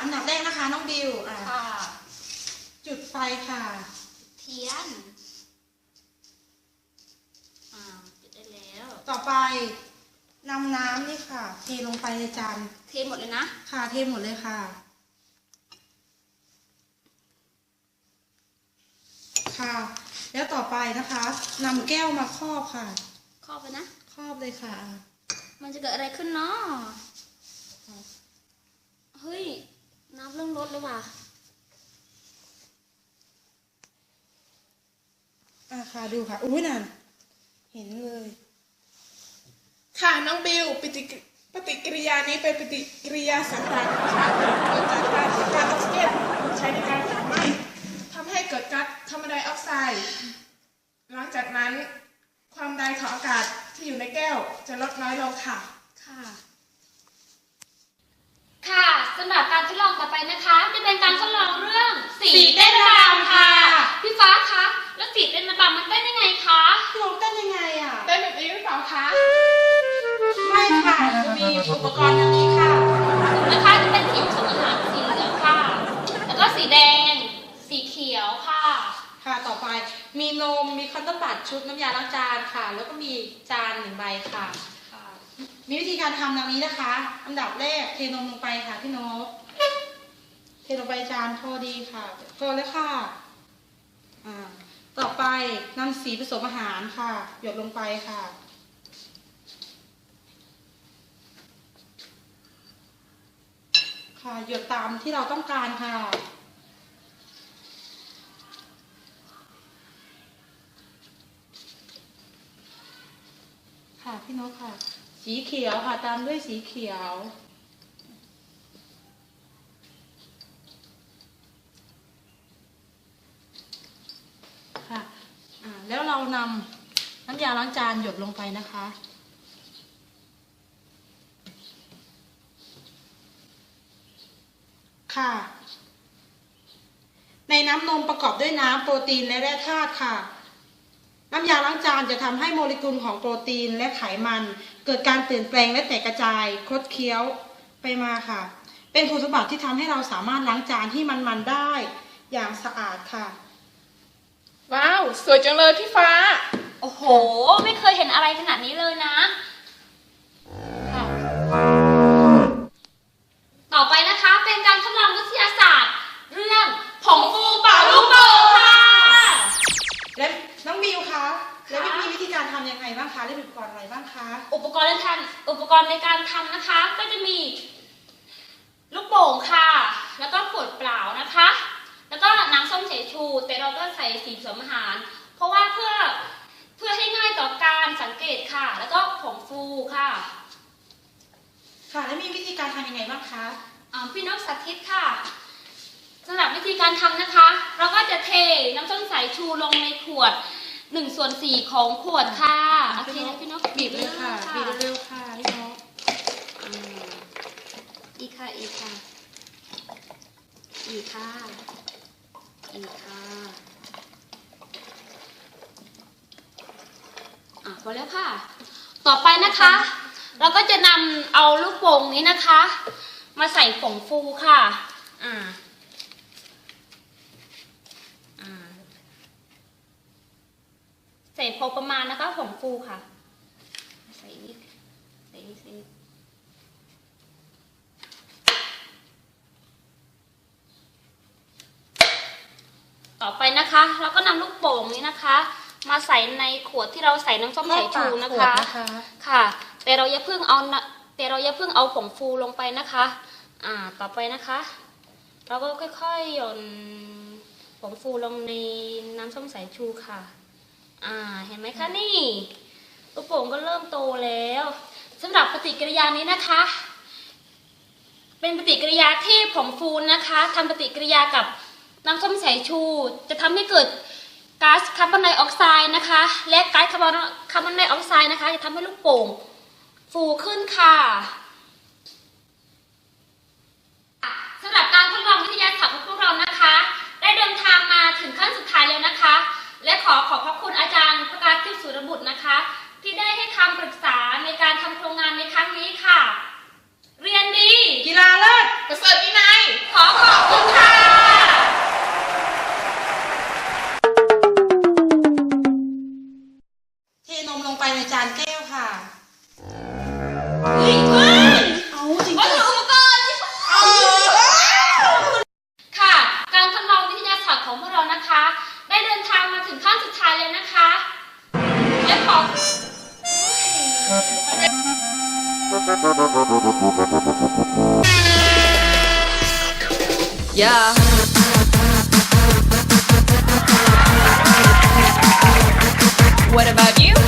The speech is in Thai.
อันดับแรกนะคะ น้องบิวค่ะ จุดไฟค่ะ เทียน อ่าจุดได้แล้ว ต่อไปนำน้ำนี่ค่ะ เทลงไปในจานเทหมดเลยนะ ค่ะเทหมดเลยค่ะ ค่ะ แล้วต่อไปนะคะนำแก้วมาครอบค่ะ ครอบเลยนะ ครอบเลยค่ะ มันจะเกิดอะไรขึ้นเนาะ อะค่ะดูค่ะ อุ้ยนั่นเห็นเลย ค่ะน้องบิวปฏิกิปฏิกิริยานี้เป็นปฏิกิริยาสังหารนะคะเกิดจากการที่ก๊าซออกซิเจนใช้ในการเผาไหม้ทำให้เกิดก๊าซคาร์บอนไดออกไซด์หลังจากนั้นความดันของอากาศที่อยู่ในแก้วจะลดน้อยลงค่ะ ค่ะ ค่ะสำหรับการทดลองต่อไปนะคะ จะเป็นการทดลองเรื่องสีเต้นระบำค่ะ พี่ฟ้าคะแล้วสีเต้นระบำมันเต้นยังไงคะพี่นกเต้นยังไงอะ เต้นแบบนี้หรือเปล่าคะ ไม่ค่ะจะมีอุปกรณ์อันนี้ค่ะ นะคะจะเป็นสีผสมอาหารสีเหลืองค่ะ แล้วก็สีแดง สีเขียวค่ะ ค่ะต่อไปมีนมมีคอนตบัตชุดน้ำยาล้างจานค่ะ แล้วก็มีจานหนึ่งใบค่ะค่ะ มีวิธีการทำดังนี้นะคะอันดับแรกเทนมลงไปค่ะพี่นกเทลงไปจานพอดีค่ะพอแล้วค่ะอ่า ต่อไปนำสีผสมอาหารค่ะ หยดลงไปค่ะ ค่ะหยดตามที่เราต้องการค่ะค่ะพี่นกค่ะ สีเขียวค่ะ ตามด้วยสีเขียว ค่ะแล้วเรานำน้ำยาล้างจานหยดลงไปนะคะ ค่ะ ในน้ำนมประกอบด้วยน้ำโปรตีนและแร่ธาตุค่ะ น้ำยาล้างจานจะทำให้โมเลกุลของโปรตีนและไขมัน เกิดการเปลี่ยนแปลงและแตกกระจายคดเคี้ยวไปมาค่ะ เป็นคุณสมบัติที่ทำให้เราสามารถล้างจานที่มันๆได้ อย่างสะอาดค่ะ ว้าว สวยจังเลยพี่ฟ้า โอ้โห ไม่เคยเห็นอะไรขนาดนี้เลยนะค่ะต่อไปนะคะเป็นการทดลองวิทยาศาสตร์ เรื่องผงฟูเป่าลูกโป่งค่ะ และน้องบิวคะค่ะแล้วมีวิธีการทำยังไงบ้างคะเล่นอุปกรณ์อะไรบ้างคะ อุปกรณ์ในการอุปกรณ์ในการทำนะคะ ก็จะมี ลูกโป่งค่ะ แล้วก็ขวดเปล่านะคะ แล้วก็น้ำส้มสายชู แต่เราก็ใส่สีผสมอาหาร เพราะว่าเพื่อเพื่อให้ง่ายต่อการสังเกตค่ะ แล้วก็ผงฟูค่ะ ค่ะแล้วมีวิธีการทำยังไงบ้างคะอ่าพี่นกสาธิตค่ะสำหรับวิธีการทำนะคะ เราก็จะเทน้ำส้มสายชูลงในขวดหนึ่งส่วนสี่ของขวดค่ะโอเคนะพี่นกบีบเลยค่ะบีบเร็วๆค่ะพี่นกอืมอีกค่ะอีกค่ะอีกค่ะอีกค่ะ อะพอแล้วค่ะ ต่อไปนะคะ เราก็จะนำเอาลูกโป่งนี้นะคะ มาใส่ผงฟูค่ะ อ่าใส่พอประมาณนะคะผงฟูค่ะ ใส่นิดใส่นิดใส่นิดต่อไปนะคะ เราก็นำลูกโป่งนี้นะคะ มาใส่ในขวดที่เราใส่น้ำส้มสายชูนะขวดคะ นะคะ ค่ะ แต่เราอย่าเพิ่งเอานะแต่เราอย่าเพิ่งเอาผงฟูลงไปนะคะ อ่า ต่อไปนะคะ เราก็ค่อยๆหย่อนผงฟูลงในน้ำส้มสายชูค่ะ อ่า เห็นไหมคะนี่ลูกโป่งก็เริ่มโตแล้วสำหรับปฏิกิริยานี้นะคะ เป็นปฏิกิริยาที่ผงฟูนะคะทำปฏิกิริยากับน้ำส้มสายชู จะทำให้เกิด ก๊าซคาร์บอนไดออกไซด์นะคะ และก๊าซคาร์บอนคาร์บอนไดออกไซด์นะคะ จะทำให้ลูกโป่งฟูขึ้นค่ะสำหรับการทดลองวิทยาศาสตร์ของพวกเรานะคะ ได้เดินทางมาถึงขั้นสุดท้ายแล้วนะคะ และขอขอบพระคุณอาจารย์ประกาศทิพย์สุรบุตรนะคะ ที่ได้ให้คำปรึกษาในการทำโครงงานในครั้งนี้ค่ะ เรียนดี กีฬาเลิศประเสริฐ จารย์แก้วค่ะเอาจริงๆ ค่ะ การทดลองวิทยาศาสตร์ของพวกเรานะคะ ได้เดินทางมาถึงขั้นสุดท้ายแล้วนะคะและ What about you?